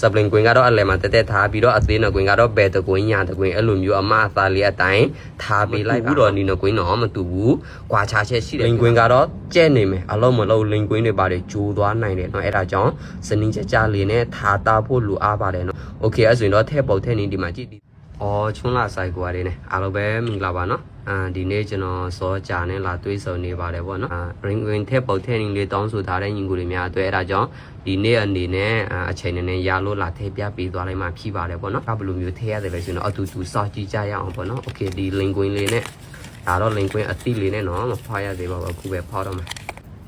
စပလင်ကွင်းကတော့အလဲမှာတက်တက်ထားပြီးတော့အသေးနကွင်းကတော့ဘယ်တကွင်းညာတကွင်းအဲ့လိုမျိုးအမအသားလေးအတိုင်းထားပေးလိုက်ဘူးတော့နီနကွင်းတော့မတူဘူးကွာခြားချက်ရှိတယ်လင်ကွင်းကတော့ကျဲနေမယ်အလုံးမလုံးလင်ကွင်းတွေပါတယ်ဂျိုးသွားနိုင်တယ်เนาะအဲ့ဒါကြောင့်စနင်းချက်ကြလေးနဲ့ထားတာဖို့လိုအားပါတယ်เนาะโอเคအဲ့ဆိုရင်တော့ထဲပုတ်ထဲနေဒီမှာကြည့်ဒီ အော်ချွန်းလာဆိုင်ကွာလေးနဲ့အားလုံးပဲမင်္ဂလာပါနော်အာဒီနေ့ကျွန်တော်စောကြာနဲ့လာတွေးဆုံနေပါတယ်ပေါ့နော် ring ring ထက်ပုတ်ထက်ရင်လေးတောင်းဆိုထားတဲ့ညီကိုတွေများအတွက်အဲဒါကြောင့်ဒီနေ့အနေနဲ့အချိန်နဲ့နဲ့ရလို့လာထည့်ပြပေးသွားလိုက်မှဖြစ်ပါတယ်ပေါ့နော်ဘယ်လိုမျိုးထည့်ရတယ်လဲဆိုတော့အတူတူစောင့်ကြည့်ကြရအောင်ပေါ့နော် okay ဒီ link queen လေးနဲ့ဒါတော့ link queen အတိလေးနဲ့နော်မဖောက်ရသေးပါဘူးအခုပဲဖောက်တော့မယ်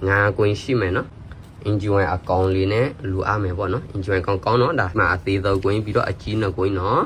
ငါ queen ရှိမယ်နော် enjoy အကောင်လေးနဲ့လူအားမယ်ပေါ့နော် enjoy ကောင်ကောင်းတော့ဒါမှအသေးဆုံး queen ပြီးတော့အကြီးနဲ့ queen နော်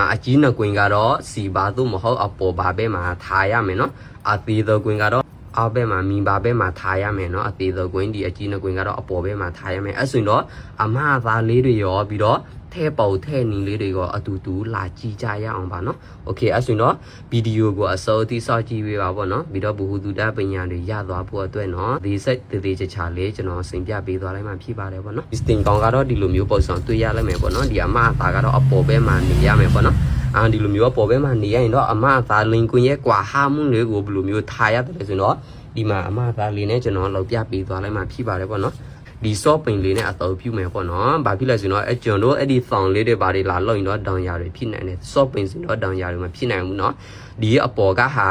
အာအကြီးနှစ်ကွင်းကတော့စီပါသို့မဟုတ်အပေါ်ပါဘဲမှာထားရမယ်နော်အသေးသောကွင်းကတော့အောက်ဘက်မှာမီပါဘက်မှာထားရမယ်နော်အသေးသောကွင်းဒီအကြီးနှစ်ကွင်းကတော့အပေါ်ဘက်မှာထားရမယ်အဲ့ဆိုရင်တော့အမအသားလေးတွေရောပြီးတော့ ထဲပေါထဲနီလေးတွေရောအတူတူလာကြည့်ကြရအောင်ပါနော်โอเคအဲ့ဆိုရင်တော့ဗီဒီယိုကိုအစိုးအထိစောင့်ကြည့်ပေးပါပေါ့နော်ပြီးတော့ဘူဟူတူတာပညာတွေရသွားဖို့အတွက်နော်ဒီစိတ်တည်တည်ချာချာလေးကျွန်တော်ဆင်ပြပေးသွားလိုက်မှဖြစ်ပါတယ်ပေါ့နော်ဒီစတင်ကောင်ကတော့ဒီလိုမျိုးပုံစံတွေ့ရလိုက်မယ်ပေါ့နော်ဒီအမအသားကတော့အပေါ်ဘက်မှာနေရမယ်ပေါ့နော်အာဒီလိုမျိုးပေါ်ဘက်မှာနေရရင်တော့အမအသားလင်ကွင်းရဲ့ကွာဟာမှုလေးကိုဘယ်လိုမျိုးထားရတယ်လဲဆိုတော့ဒီမှာအမအသားလေးနဲ့ကျွန်တော်လောက်ပြပေးသွားလိုက်မှဖြစ်ပါတယ်ပေါ့နော် ဒီ soft ပင်လေးနဲ့အသုံးပြုမယ်ပေါ့နော်။ဘာဖြစ်လဲဆိုတော့အကျွန်တော်အဲ့ဒီ found လေးတွေဘာတွေလာလောက်ရင်တော့တောင်ယာတွေဖြစ်နိုင်တယ်။ soft ပင်ဆိုတော့တောင်ယာတွေမဖြစ်နိုင်ဘူးเนาะ။ဒီအပေါ်ကဟာ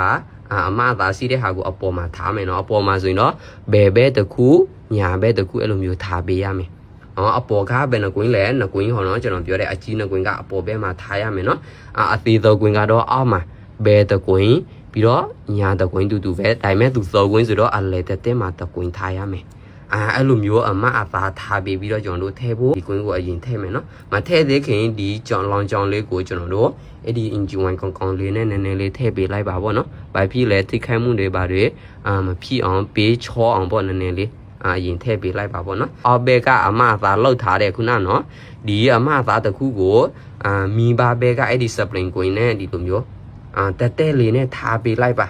အာအမသာစီးတဲ့ဟာကိုအပေါ်မှာထားမယ်เนาะ။အပေါ်မှာဆိုရင်တော့ဘယ်ဘဲတစ်ခုညာဘဲတစ်ခုအဲ့လိုမျိုးထားပေးရမယ်။အော်အပေါ်ကဘယ်နှကွင်းလဲနှကွင်းဟောနော်ကျွန်တော်ပြောတဲ့အကြီးနှကွင်းကအပေါ်ဘဲမှာထားရမယ်เนาะ။အာအသေးသောကွင်းကတော့အောက်မှာဘဲတစ်ကွင်းပြီးတော့ညာတစ်ကွင်းတူတူပဲဒါပေမဲ့သူသောကွင်းဆိုတော့အလဲတဲ့တဲ့မှာတစ်ကွင်းထားရမယ်။ အာအဲ့လိုမျိုးအမအသားထားပြီးပြီးတော့ကျွန်တော်တို့ထည့်ဖို့ဒီကွင်းကိုအရင်ထည့်မယ်နော်မထည့်သေးခင်ဒီကြောင်လောင်ကြောင်လေးကိုကျွန်တော်တို့အဲ့ဒီ engine wine ကောင်းကောင်းလေးနဲ့နည်းနည်းလေးထည့်ပေးလိုက်ပါဗောနော်ဘာဖြစ်လဲထိခိုက်မှုတွေပါတွေအာမဖြစ်အောင်ပေးချောအောင်ဗောနည်းနည်းလေးအာအရင်ထည့်ပေးလိုက်ပါဗောနော်အော်ဘဲကအမအသားလောက်ထားတဲ့ခုနနော်ဒီအမအသားတစ်ခုကိုအာမီဘာဘဲကအဲ့ဒီ spring ကွင်းနဲ့ဒီလိုမျိုးအာတက်တက်လေးနဲ့ထားပေးလိုက်ပါ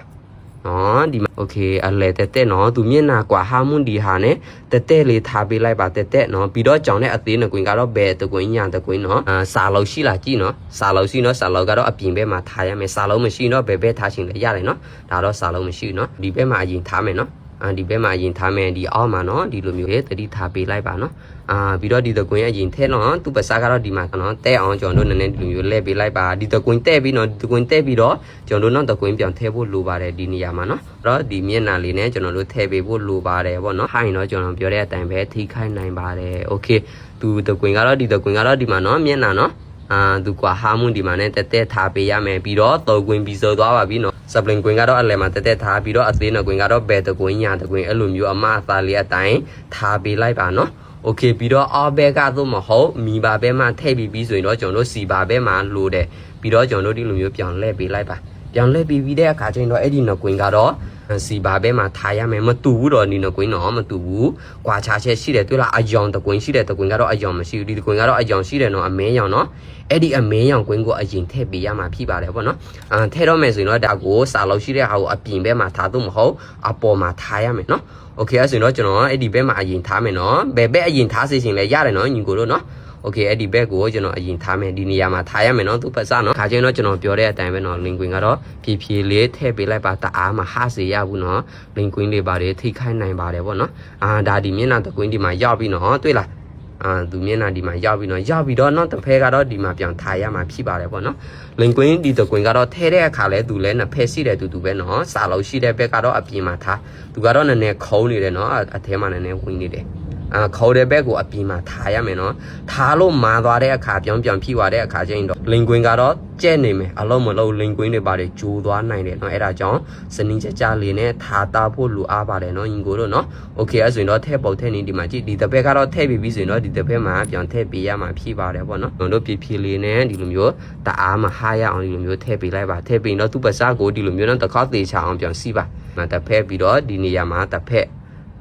နော်ဒီမှာโอเคအလဲတက်တက်နော်သူမျက်နှာကွာဟာမွန်ဒီဟာနဲ့တက်တက်လေးထားပေးလိုက်ပါတက်တက်နော်ပြီးတော့ကြောင်တဲ့အသေးနှကွင်းကတော့ဘယ်တကွင်းညာတကွင်းနော်အာစာလုံးရှိလားကြည့်နော်စာလုံးရှိနော်စာလုံးကတော့အပြင်ဘက်မှာထားရမယ်စာလုံးမရှိတော့ဘယ်ဘက်ထားရှင်လဲရတယ်နော်ဒါတော့စာလုံးမရှိနော်ဒီဘက်မှာအရင်ထားမယ်နော် အာဒီဘက်မှာအရင်ထားမယ်ဒီအောက်မှာနော်ဒီလိုမျိုးလေးတတိထားပေးလိုက်ပါနော်အာပြီးတော့ဒီတကွင်းအရင်ထဲနော်သူ့ပစားကတော့ဒီမှာနော်တဲ့အောင်ကျွန်တော်တို့နည်းနည်းဒီလိုမျိုးလဲပေးလိုက်ပါဒီတကွင်းတဲ့ပြီးနော်ဒီတကွင်းတဲ့ပြီးတော့ကျွန်တော်တို့နောက်တကွင်းပြန်ထည့်ဖို့လိုပါတယ်ဒီနေရာမှာနော်အဲ့တော့ဒီမျက်နှာလေးနဲ့ကျွန်တော်တို့ထည့်ပေးဖို့လိုပါတယ်ပေါ့နော်ဟိုင်တော့ကျွန်တော်ပြောတဲ့အတိုင်းပဲထိခိုက်နိုင်ပါတယ်โอเคသူတကွင်းကတော့ဒီတကွင်းကတော့ဒီမှာနော်မျက်နှာနော် အာသူကွာဟာမွန်ဒီမှာနဲ့တက်တက်ထားပေးရမယ်ပြီးတော့တောကွင်းပြီးစောသွားပါပြီနော်စပလင်ကွင်းကတော့အလဲမှာတက်တက်ထားပြီးတော့အသေးနကွင်းကတော့ဘယ်တကွင်းညာတကွင်းအဲ့လိုမျိုးအမအသားလေးအတိုင်းထားပေးလိုက်ပါနော်โอเคပြီးတော့အော်ဘဲကသို့မဟုတ်မီပါဘဲမှာထည့်ပြီးပြီးဆိုရင်တော့ကျွန်တော်တို့စီပါဘဲမှာလိုတယ်ပြီးတော့ကျွန်တော်တို့ဒီလိုမျိုးပြောင်းလဲပေးလိုက်ပါပြောင်းလဲပြီးပြီးတဲ့အခါကျရင်တော့အဲ့ဒီနကွင်းကတော့ စီပါဘဲမှာထားရမယ်မတူဘူးတော့ဒီနကွင်းတော့မတူဘူးကွာခြားချက်ရှိတယ်တွေ့လားအယောင်တကွင်းရှိတယ်တကွင်းကတော့အယောင်မရှိဘူးဒီတကွင်းကတော့အယောင်ရှိတယ်နော်အမင်းယောင်နော်အဲ့ဒီအမင်းယောင်ကွင်းကိုအရင်ထည့်ပေးရမှာဖြစ်ပါတယ်ပေါ့နော်အာထည့်တော့မယ်ဆိုရင်တော့ဒါကိုစာလောက်ရှိတဲ့ဟာကိုအပြင်ဘဲမှာထားတော့မဟုတ်အပေါ်မှာထားရမယ်နော်โอเคအဲ့ဆိုရင်တော့ကျွန်တော်အဲ့ဒီဘက်မှာအရင်ထားမယ်နော်ဘယ်ဘက်အရင်ထားစေချင်လဲရတယ်နော်ညီကိုတို့နော် โอเคအဲ့ဒီဘက်ကိုကျွန်တော်အရင်ထားမယ်ဒီနေရာမှာထားရမယ်နော်သူပတ်စနော်ခါချင်းတော့ကျွန်တော်ပြောတဲ့အတိုင်းပဲနော်လင်ကွင်းကတော့ဖြည်းဖြည်းလေးထည့်ပေးလိုက်ပါတအားမဟစေရဘူးနော်လင်ကွင်းလေးပါတယ်ထိခိုက်နိုင်ပါတယ်ပေါ့နော်အာဒါဒီမျက်နှာတကွင်းဒီမှာရောက်ပြီနော်တွေ့လားအာသူမျက်နှာဒီမှာရောက်ပြီနော်ရောက်ပြီတော့နော်တစ်ဖက်ကတော့ဒီမှာပြန်ထားရမှာဖြစ်ပါတယ်ပေါ့နော်လင်ကွင်းဒီတကွင်းကတော့ထဲတဲ့အခါလဲသူလဲနှစ်ဖက်ရှိတယ်တူတူပဲနော်စာလုံးရှိတဲ့ဘက်ကတော့အပြင်မှာထားသူကတော့နည်းနည်းခုံးနေတယ်နော်အထဲမှာနည်းနည်းဝင်နေတယ်အာ ခေါ်တဲ့ဘက်ကိုအပြင်မှာထားရမယ်နော်ထားလို့မာသွားတဲ့အခါပြောင်းပြောင်းဖြီးသွားတဲ့အခါကျရင်တော့လင်ကွင်းကတော့ကျဲ့နေမယ်အလုံးမလုံးလင်ကွင်းတွေပါတယ်ဂျိုးသွားနိုင်တယ်နော်အဲ့ဒါကြောင့်စနင်းကြကြလေးနဲ့ထားတာဖို့လိုအားပါတယ်နော်ညီကိုတို့နော်โอเคအဲ့ဆိုရင်တော့ထည့်ပုတ်ထည့်နေဒီမှာကြည့်ဒီတစ်ဘက်ကတော့ထည့်ပြီးပြီဆိုရင်တော့ဒီတစ်ဘက်မှာပြန်ထည့်ပေးရမှာဖြီးပါတယ်ပေါ့နော်ကျွန်တော်တို့ဖြည်းဖြည်းလေးနဲ့ဒီလိုမျိုးတအားမဟားရအောင်ဒီလိုမျိုးထည့်ပေးလိုက်ပါထည့်ပြီးတော့သူ့ပစားကိုဒီလိုမျိုးတော့တစ်ခါသေးချအောင်ပြန်စီးပါမတစ်ဖက်ပြီးတော့ဒီနေရာမှာတစ်ဖက်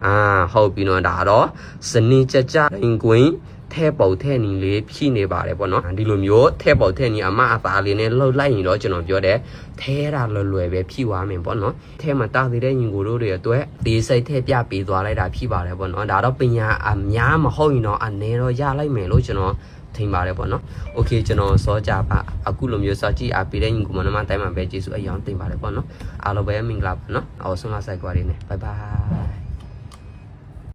အာဟုတ်ပြီနော်ဒါတော့စနေကြကြရင်ကွင်းထဲပေါက်ထဲနီလေးဖြီးနေပါတယ်ပေါ့နော်ဒီလိုမျိုးထဲပေါက်ထဲနီအမအသားလေးနဲ့လှုပ်လိုက်ရင်တော့ကျွန်တော်ပြောတယ်ထဲတာလွယ်လွယ်ပဲဖြီးသွားမယ်ပေါ့နော်ထဲမှာတာသေးတဲ့ညီကိုတို့တွေအတွက်ဒီစိတ်ထဲပြပေးသွားလိုက်တာဖြီးပါတယ်ပေါ့နော်ဒါတော့ပညာအများမဟုတ်ရင်တော့အနေတော့ရလိုက်မယ်လို့ကျွန်တော်ထိန်ပါတယ်ပေါ့နော်။ Okay ကျွန်တော်စောကြပါအခုလိုမျိုးစောကြည့်အားပေးတဲ့ညီကိုမနမတိုင်းမှာပဲကျေးဇူးအရောင်းတင်ပါတယ်ပေါ့နော်။အားလုံးပဲမင်္ဂလာပါနော်။အော်ဆုံးမဆိုင်ကွာလေးနဲ့ Bye bye